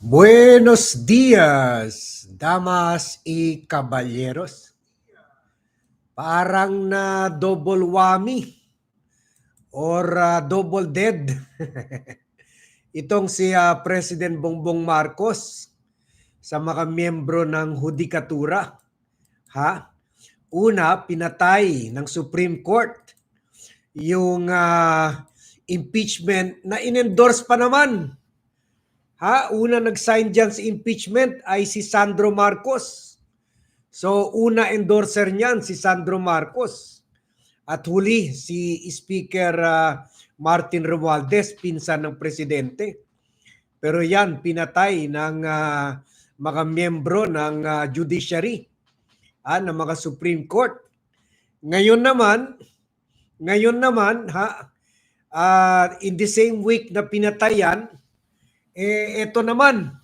Buenos días, damas y caballeros. Parang na double whammy or uh, double dead. Itong si uh, President Bongbong Marcos sa mga miyembro ng Hudikatura. Ha? Una, pinatay ng Supreme Court yung uh, impeachment na inendorse pa naman Ha, una nag-sign dyan sa impeachment ay si Sandro Marcos. So, una endorser niyan si Sandro Marcos. At huli si Speaker uh, Martin Romualdez, pinsan ng presidente. Pero yan, pinatay ng uh, mga miyembro ng uh, judiciary, uh, ng mga Supreme Court. Ngayon naman, ngayon naman, ha, uh, in the same week na pinatayan, eh, ito naman,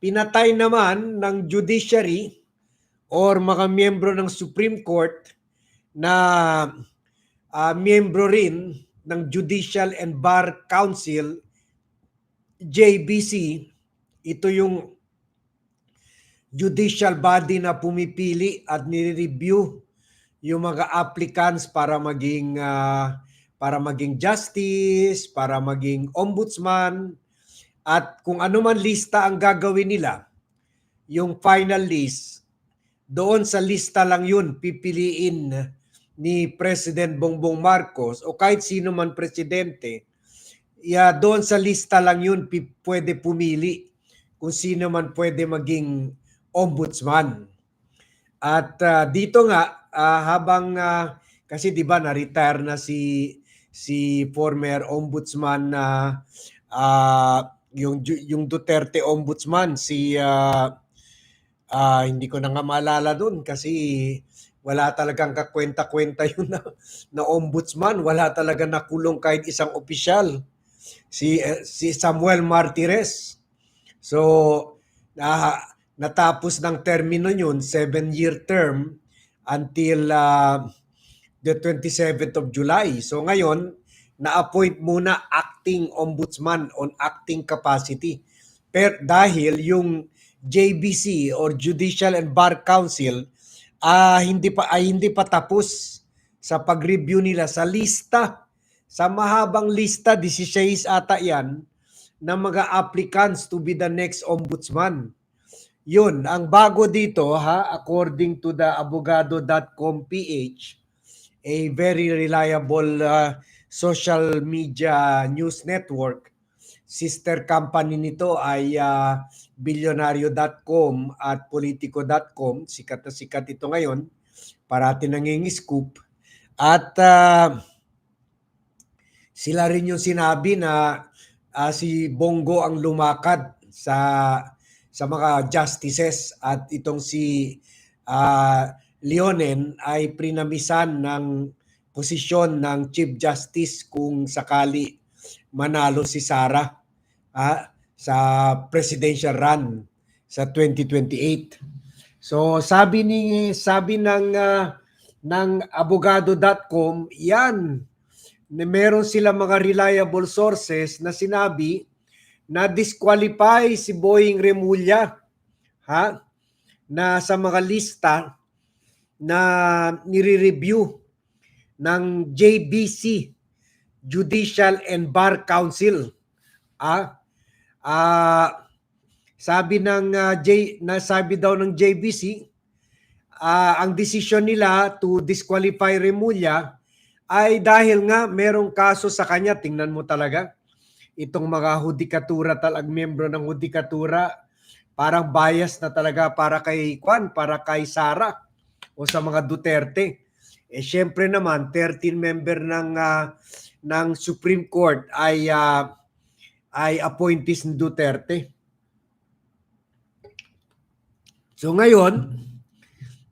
pinatay naman ng judiciary or mga miyembro ng Supreme Court na uh, miyembro rin ng Judicial and Bar Council, JBC. Ito yung judicial body na pumipili at nire-review yung mga applicants para maging uh, para maging justice, para maging ombudsman, at kung ano man lista ang gagawin nila, yung final list, doon sa lista lang yun pipiliin ni President Bongbong Marcos o kahit sino man presidente, ya doon sa lista lang yun pwede pumili kung sino man pwede maging ombudsman. At uh, dito nga uh, habang uh, kasi 'di ba na-retire na si si former ombudsman na uh, uh, yung yung Duterte ombudsman si uh, uh, hindi ko na nga maalala doon kasi wala talagang kakwenta-kwenta yun na, na ombudsman, wala talaga nakulong kahit isang opisyal. Si uh, si Samuel Martires. So uh, natapos ng termino yun, seven-year term until uh, the 27th of July. So ngayon, na-appoint muna acting ombudsman on acting capacity. Per dahil yung JBC or Judicial and Bar Council uh, hindi pa ay hindi pa tapos sa pag-review nila sa lista sa mahabang lista 16 ata yan ng mga applicants to be the next ombudsman. Yun, ang bago dito ha, according to the abogado.com PH, a very reliable uh, social media news network. Sister company nito ay uh, bilyonaryo.com at politico.com. Sikat na sikat ito ngayon. Parati nangingiscoop. At uh, sila rin yung sinabi na uh, si Bongo ang lumakad sa sa mga justices at itong si uh, Leonen ay prinamisan ng posisyon ng Chief Justice kung sakali manalo si Sara ah, sa presidential run sa 2028. So sabi ni sabi ng uh, ng abogado.com, yan meron sila mga reliable sources na sinabi na disqualify si Boying Remulla ha na sa mga lista na nire-review ng JBC, Judicial and Bar Council. Ah, ah sabi ng uh, J na sabi daw ng JBC, uh, ang desisyon nila to disqualify Remulla ay dahil nga merong kaso sa kanya, tingnan mo talaga, itong mga hudikatura talag miyembro ng hudikatura, parang bias na talaga para kay Kwan, para kay Sara o sa mga Duterte. Eh syempre naman 13 member ng uh, ng Supreme Court ay uh, ay appointees ni Duterte. So ngayon,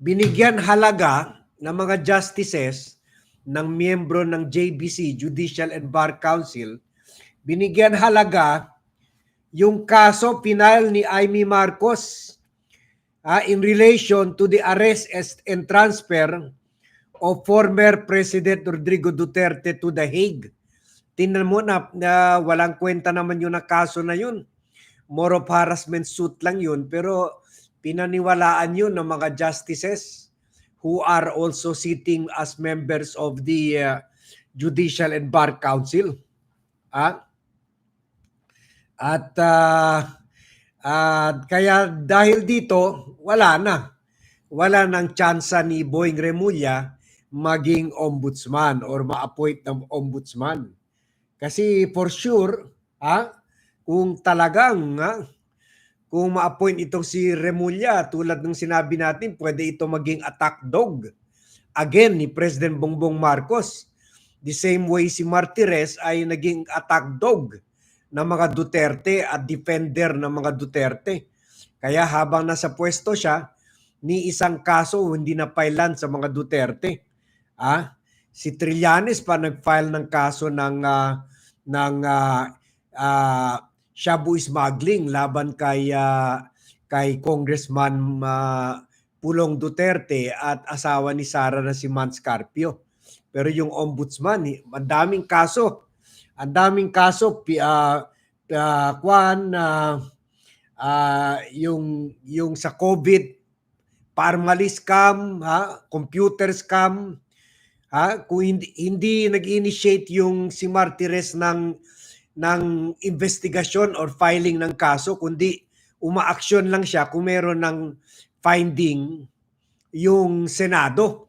binigyan halaga ng mga justices ng miyembro ng JBC, Judicial and Bar Council, binigyan halaga yung kaso pinal ni Amy Marcos uh, in relation to the arrest and transfer of former President Rodrigo Duterte to The Hague. Tingnan mo na, na walang kwenta naman yung na kaso na yun. more of harassment suit lang yun pero pinaniwalaan yun ng mga justices who are also sitting as members of the uh, Judicial and Bar Council. Ah? At ah, ah, kaya dahil dito, wala na. Wala nang tsansa ni Boying Remulla maging ombudsman or ma-appoint ng ombudsman. Kasi for sure, ah, kung talagang ah, kung ma-appoint itong si Remulla, tulad ng sinabi natin, pwede ito maging attack dog again ni President Bongbong Marcos. The same way si Martires ay naging attack dog ng mga Duterte at defender ng mga Duterte. Kaya habang nasa pwesto siya, ni isang kaso hindi na pailan sa mga Duterte. Ah, si Trillanes pa nag-file ng kaso ng ah, ng ah, ah, shabu smuggling laban kay ah, kay Congressman ah, Pulong Duterte at asawa ni Sara na si Mans Carpio. Pero yung ombudsman, eh, ang daming kaso. Ang daming kaso ah, ah, kwan ah, ah, yung yung sa COVID pharmacy scam, ha, computer scam, ha, kung hindi, hindi nag-initiate yung si Martires ng ng investigasyon or filing ng kaso, kundi umaaksyon lang siya kung meron ng finding yung Senado.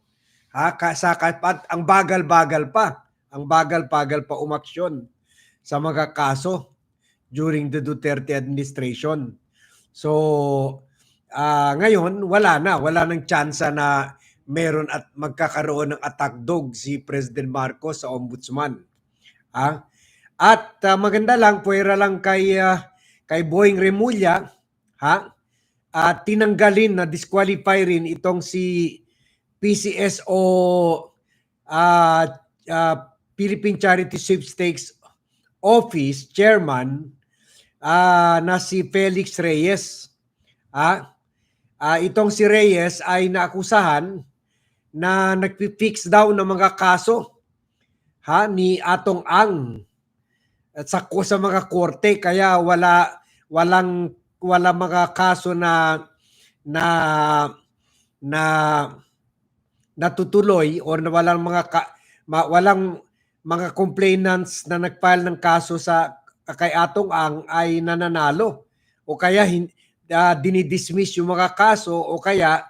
Ha, sa at ang bagal-bagal pa, ang bagal-bagal pa umaksyon sa mga kaso during the Duterte administration. So, ah ngayon wala na, wala nang tsansa na meron at magkakaroon ng attack dog si President Marcos sa ombudsman. Ah, at ah, maganda lang puwera lang kay ah, kay Boying Remulla, ha? At tinanggalin na disqualify rin itong si PCSO ah ah, Philippine Charity Sweepstakes Office Chairman ah, na si Felix Reyes. Ah, ah, itong si Reyes ay naakusahan na nagpi-fix daw ng mga kaso ha ni Atong Ang at sa sa mga korte. Kaya wala walang wala mga kaso na na na natutuloy or na walang mga ka, ma, walang mga complainants na nagfile ng kaso sa kay Atong Ang ay nananalo. O kaya hin, uh, dinidismiss yung mga kaso o kaya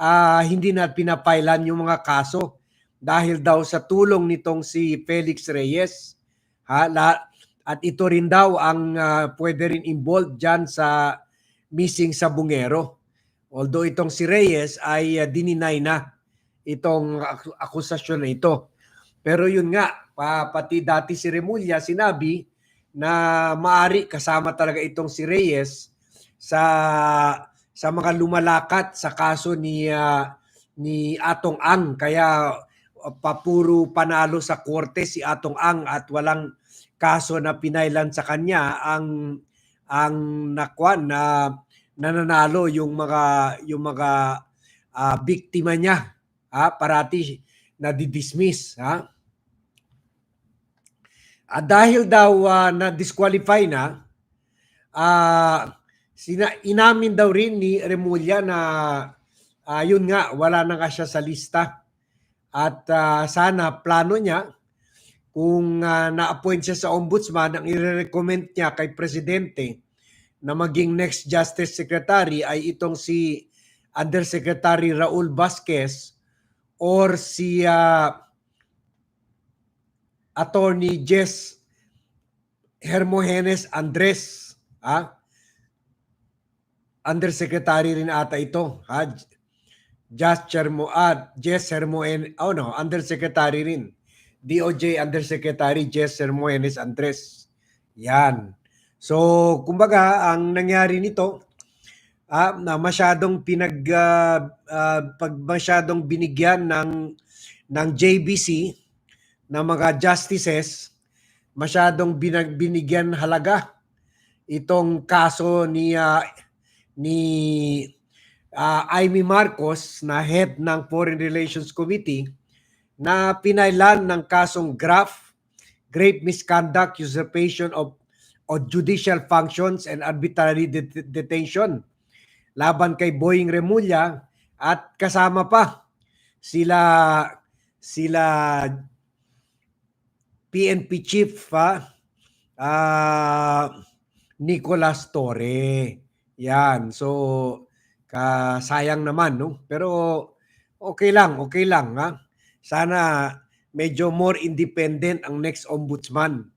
uh, hindi na pinapailan yung mga kaso dahil daw sa tulong nitong si Felix Reyes. Ha, la, at ito rin daw ang uh, pwede rin involved dyan sa missing sa bungero. Although itong si Reyes ay uh, dininay na itong ak- akusasyon na ito. Pero yun nga, pa, pati dati si Remulla sinabi na maari kasama talaga itong si Reyes sa sa mga lumalakat sa kaso ni uh, ni Atong Ang. Kaya uh, papuro panalo sa korte si Atong Ang at walang kaso na pinailan sa kanya. Ang ang nakwan na nananalo yung mga yung mga uh, biktima niya ha? Parati na didismiss ha? At dahil daw uh, na disqualify na uh, sina inamin daw rin ni Remulla na uh, nga wala na nga siya sa lista at uh, sana plano niya kung uh, na-appoint siya sa ombudsman ang i-recommend niya kay presidente na maging next justice secretary ay itong si Undersecretary Raul Vasquez or si uh, Attorney Jess Hermogenes Andres. Ha? Undersecretary rin ata ito. Ha? Just Chermo, ah, Jess Hermogenes, oh no, Undersecretary rin. DOJ Undersecretary Jess Hermogenes Andres. Yan. So, kumbaga, ang nangyari nito, ah, na masyadong pinag, uh, uh, pag masyadong binigyan ng, ng JBC, ng mga justices masyadong binag, binigyan halaga itong kaso ni uh, ni uh, Amy Marcos na head ng Foreign Relations Committee na pinailan ng kasong graft, grave misconduct, usurpation of o judicial functions and arbitrary det- detention laban kay Boying Remulla at kasama pa sila sila PNP chief ha ah Nicolas Torre. Yan. So kasayang naman no. Pero okay lang, okay lang ha. Sana medyo more independent ang next ombudsman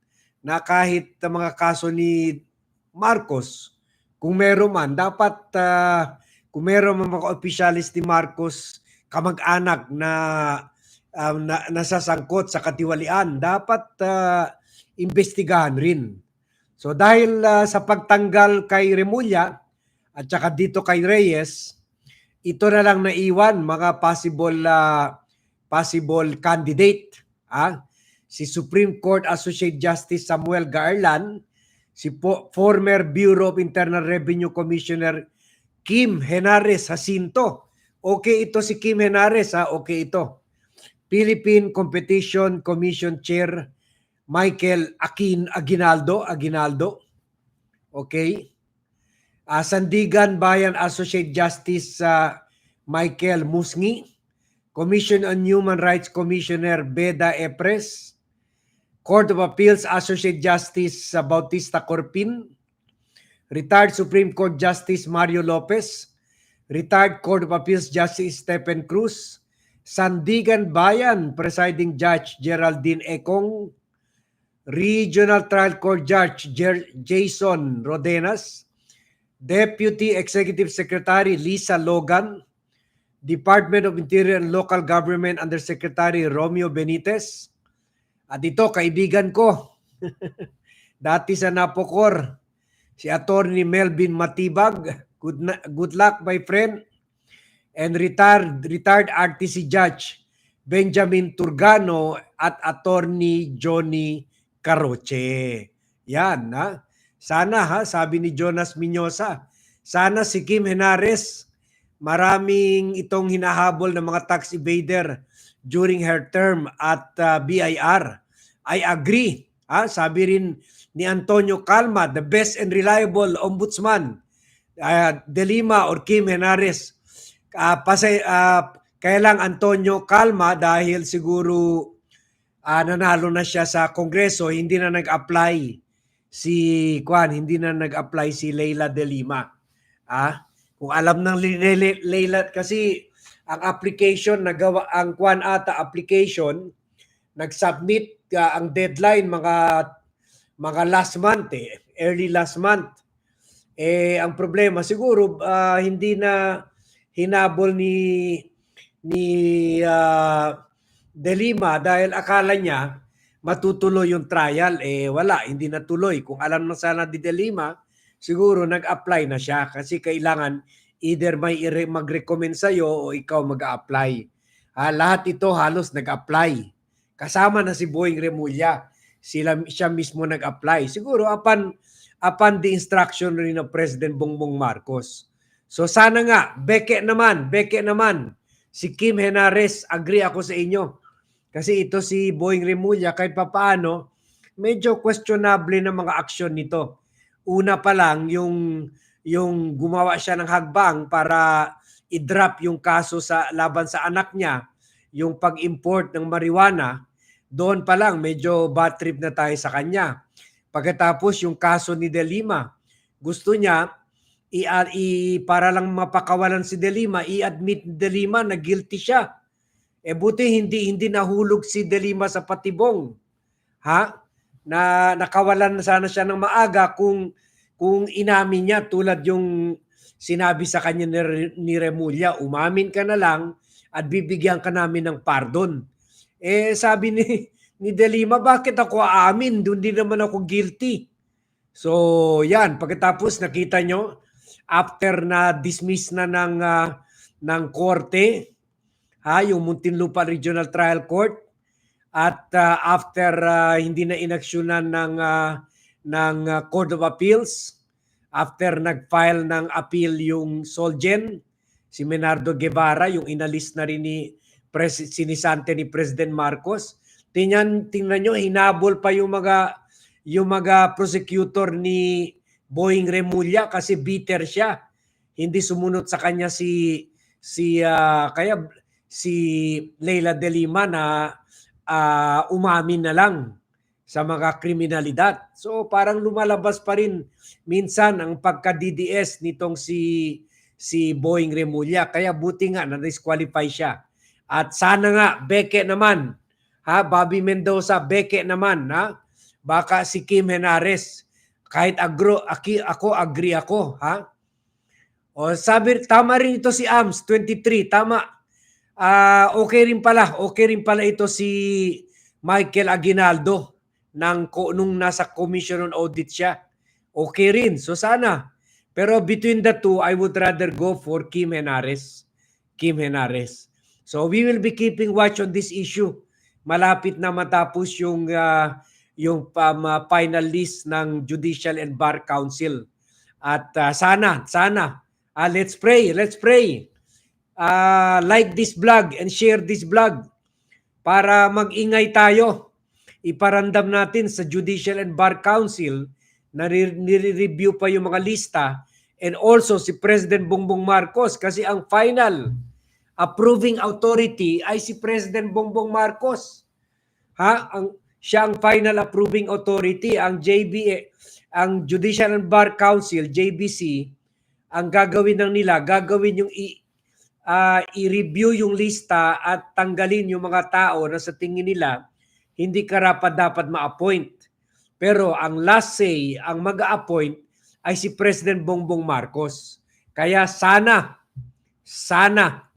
na kahit ang mga kaso ni Marcos kung meron man dapat ah, kung meron man mga opisyalis ni Marcos kamag-anak na um, na, nasasangkot sa katiwalian dapat ah, imbestigahan rin. So dahil ah, sa pagtanggal kay Remulla at saka dito kay Reyes, ito na lang naiwan mga possible ah, possible candidate. Ah? Si Supreme Court Associate Justice Samuel Garland, si po, former Bureau of Internal Revenue Commissioner Kim Henares Jacinto. Okay ito si Kim Henares ha, okay ito. Philippine Competition Commission Chair Michael Akin Aguinaldo, Aguinaldo. Okay. Ah, Sandigan Bayan Associate Justice sa Michael Musngi. Commission on Human Rights Commissioner Beda Epres. Court of Appeals Associate Justice sa Bautista Corpin. Retired Supreme Court Justice Mario Lopez. Retired Court of Appeals Justice Stephen Cruz. Sandigan Bayan Presiding Judge Geraldine Ekong. Regional Trial Court Judge Jer- Jason Rodenas. Deputy Executive Secretary Lisa Logan. Department of Interior and Local Government Undersecretary Romeo Benitez. At ito, kaibigan ko, dati sa Napocor, si Attorney Melvin Matibag. Good, na, good luck, my friend. And retired, retired RTC Judge Benjamin Turgano at Attorney Johnny Caroche. Yan, ha? Sana, ha? Sabi ni Jonas Minyosa, sana si Kim Henares, maraming itong hinahabol ng mga tax evader during her term at uh, BIR. I agree. Ha? Sabi rin ni Antonio Calma, the best and reliable ombudsman, uh, De Lima or Kim Henares. Uh, pasay, uh, kaya lang Antonio Calma dahil siguro uh, nanalo na siya sa Kongreso, hindi na nag-apply si Kwan, hindi na nag-apply si Leila De Lima. Ah, kung alam ng Le- Leila kasi ang application nagawa ang Kwan ata application nag-submit uh, ang deadline mga mga last month eh, early last month. Eh ang problema siguro uh, hindi na hinabol ni ni uh, De Lima dahil akala niya matutuloy yung trial. Eh wala hindi natuloy. Kung alam na sana ni De Lima siguro nag-apply na siya. Kasi kailangan either may mag-recommend sa iyo o ikaw mag-apply ha, lahat ito halos nag-apply. Kasama na si Boying Remulla. Sila siya mismo nag-apply. Siguro upon upon the instruction rin ng President Bongbong Marcos. So sana nga beke naman beke naman. Si Kim Henares agree ako sa inyo kasi ito si Boying Remulla kahit papaano, medyo questionable na mga aksyon nito. Una pa lang yung yung gumawa siya ng hagbang para i-drop yung kaso sa laban sa anak niya, yung pag-import ng marijuana, doon pa lang medyo bad trip na tayo sa kanya. Pagkatapos yung kaso ni De Lima, gusto niya i, i para lang mapakawalan si De Lima, i-admit ni De Lima na guilty siya eh buti hindi hindi nahulog si Delima sa patibong. Ha? Na nakawalan na sana siya ng maaga kung kung inamin niya tulad yung sinabi sa kanya ni, ni Remulla, umamin ka na lang at bibigyan ka namin ng pardon. Eh sabi ni ni Delima, bakit ako aamin? Doon din naman ako guilty. So, yan, pagkatapos nakita nyo after na dismiss na ng uh, ng korte ha, yung Muntinlupa Regional Trial Court at uh, after uh, hindi na inaksyonan ng uh, ng uh, Court of Appeals after nag-file ng appeal yung Solgen si Menardo Guevara yung inalis na rin ni Pres sinisante ni President Marcos tingnan tingnan nyo hinabol pa yung mga yung mga prosecutor ni Boeing Remulla kasi bitter siya. Hindi sumunod sa kanya si si ah, kaya si Leila De Lima na ah, umamin na lang sa mga kriminalidad. So parang lumalabas pa rin minsan ang pagka-DDS nitong si si Boeing Remulla. Kaya buti nga na disqualify siya. At sana nga Beke naman, ha, Bobby Mendoza, Beke naman, ha? Baka si Kim Henares kahit agro aki, ako agree ako, ha? O sabi tama rin ito si AMS 23, tama. Ah, okay rin pala, okay rin pala ito si Michael Aguinaldo ng nung nasa Commission on Audit siya. Okay rin. So sana. Pero between the two, I would rather go for Kim Henares. Kim Henares. So we will be keeping watch on this issue. Malapit na matapos yung ah, yung um, ah, final list ng Judicial and Bar Council. At ah, sana, sana, ah, let's pray, let's pray. Ah, like this vlog and share this vlog para mag-ingay tayo. Iparandam natin sa Judicial and Bar Council na re- nire-review pa yung mga lista and also si President Bongbong Marcos kasi ang final approving authority ay si President Bongbong Marcos. Ha? Ang siya ang final approving authority, ang JB ang Judicial and Bar Council, JBC, ang gagawin ng nila, gagawin yung ah, i-review yung lista at tanggalin yung mga tao na sa tingin nila hindi karapat dapat ma-appoint. Pero ang last say, ang mag-appoint ay si President Bongbong Marcos. Kaya sana, sana,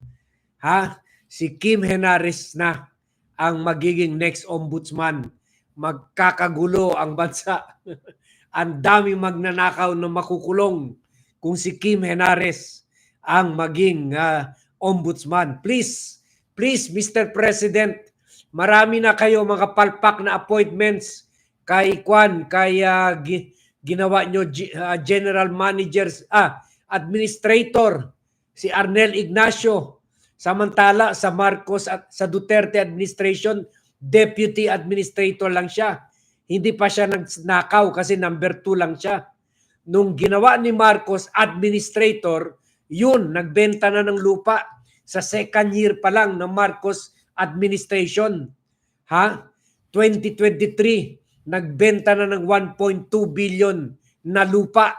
ha, si Kim Henares na ang magiging next ombudsman. Magkakagulo ang bansa. ang daming magnanakaw na makukulong kung si Kim Henares ang maging ah, ombudsman. Please, please Mr. President, marami na kayo mga palpak na appointments kay Kwan, kay gi- ginawa nyo ah, general managers, ah, administrator, si Arnel Ignacio. Samantala sa Marcos at sa Duterte administration, deputy administrator lang siya. Hindi pa siya nagnakaw kasi number two lang siya. Nung ginawa ni Marcos administrator, yun, nagbenta na ng lupa sa second year pa lang ng Marcos administration. Ha? 2023, nagbenta na ng 1.2 billion na lupa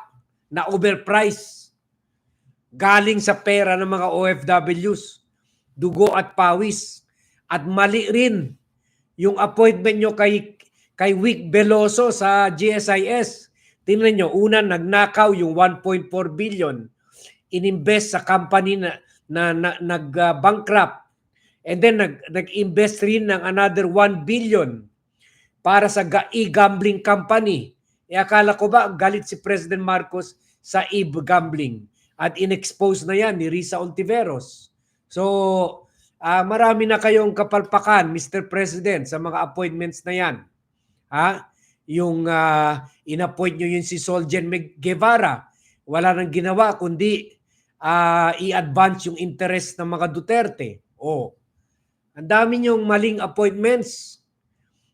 na overpriced. Galing sa pera ng mga OFWs, dugo at pawis. At mali rin yung appointment nyo kay, kay Vic Veloso sa GSIS. Tingnan nyo, una nagnakaw yung 1.4 billion ininvest sa company na, na, na nag-bankrupt. And then nag, nag-invest rin ng another 1 billion para sa ga- e-gambling company. E akala ko ba galit si President Marcos sa e-gambling at inexpose na yan ni Risa Ontiveros. So, ah, marami na kayong kapalpakan, Mr. President, sa mga appointments na yan. Ha? Yung ah, inappoint nyo yun si Soljen Guevara, wala nang ginawa kundi ah, i-advance yung interest ng mga Duterte. Oh. Ang dami niyong maling appointments.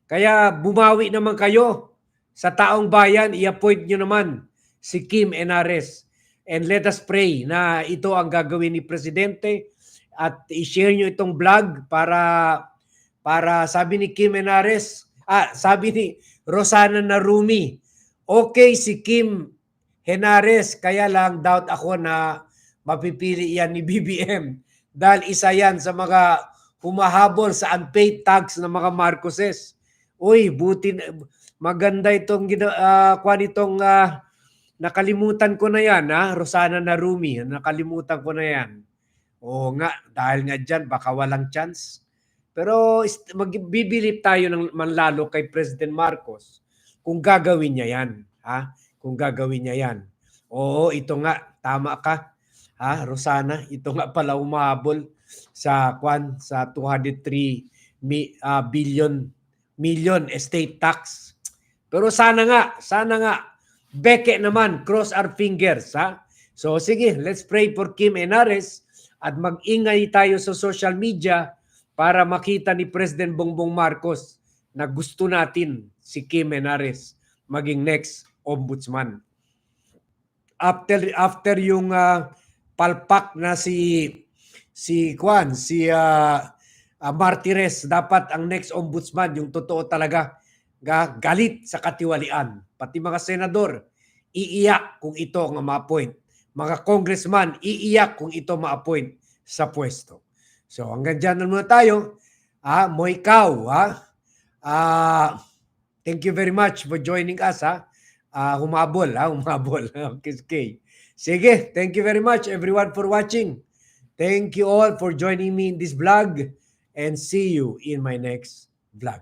Kaya bumawi naman kayo sa taong bayan, i-appoint nyo naman si Kim Enares. And let us pray na ito ang gagawin ni Presidente at i-share nyo itong vlog para para sabi ni Kim Enares, ah, sabi ni Rosana Narumi, okay si Kim Henares, kaya lang doubt ako na mapipili yan ni BBM dahil isa yan sa mga humahabol sa unpaid tax ng mga Marcoses. Uy, buti maganda itong gina, ah, kwan itong ah, nakalimutan ko na yan ha, Rosana Narumi, nakalimutan ko na yan. Oo nga, dahil nga dyan, baka walang chance. Pero magbibilip tayo ng manlalo kay President Marcos kung gagawin niya yan. Ha? Kung gagawin niya yan. Oo, ito nga, tama ka. Ha, Rosana, ito nga pala umahabol sa kwan sa 203 mi, ah, billion million estate tax. Pero sana nga, sana nga Beke naman, cross our fingers, ha? So sige, let's pray for Kim Enares at mag-ingay tayo sa social media para makita ni President Bongbong Marcos na gusto natin si Kim Enares maging next ombudsman. After after yung ah, palpak na si si Kwan, si ah, ah, Martires, dapat ang next ombudsman yung totoo talaga ga, galit sa katiwalian. Pati mga senador, iiyak kung ito ang ma-appoint. Mga congressman, iiyak kung ito ma-appoint sa pwesto. So hanggang dyan na muna tayo. Ah, mo ikaw, ha? Ah, thank you very much for joining us, ha? Ah, humabol, ha? Humabol. Okay. Sige, thank you very much everyone for watching. Thank you all for joining me in this vlog and see you in my next vlog.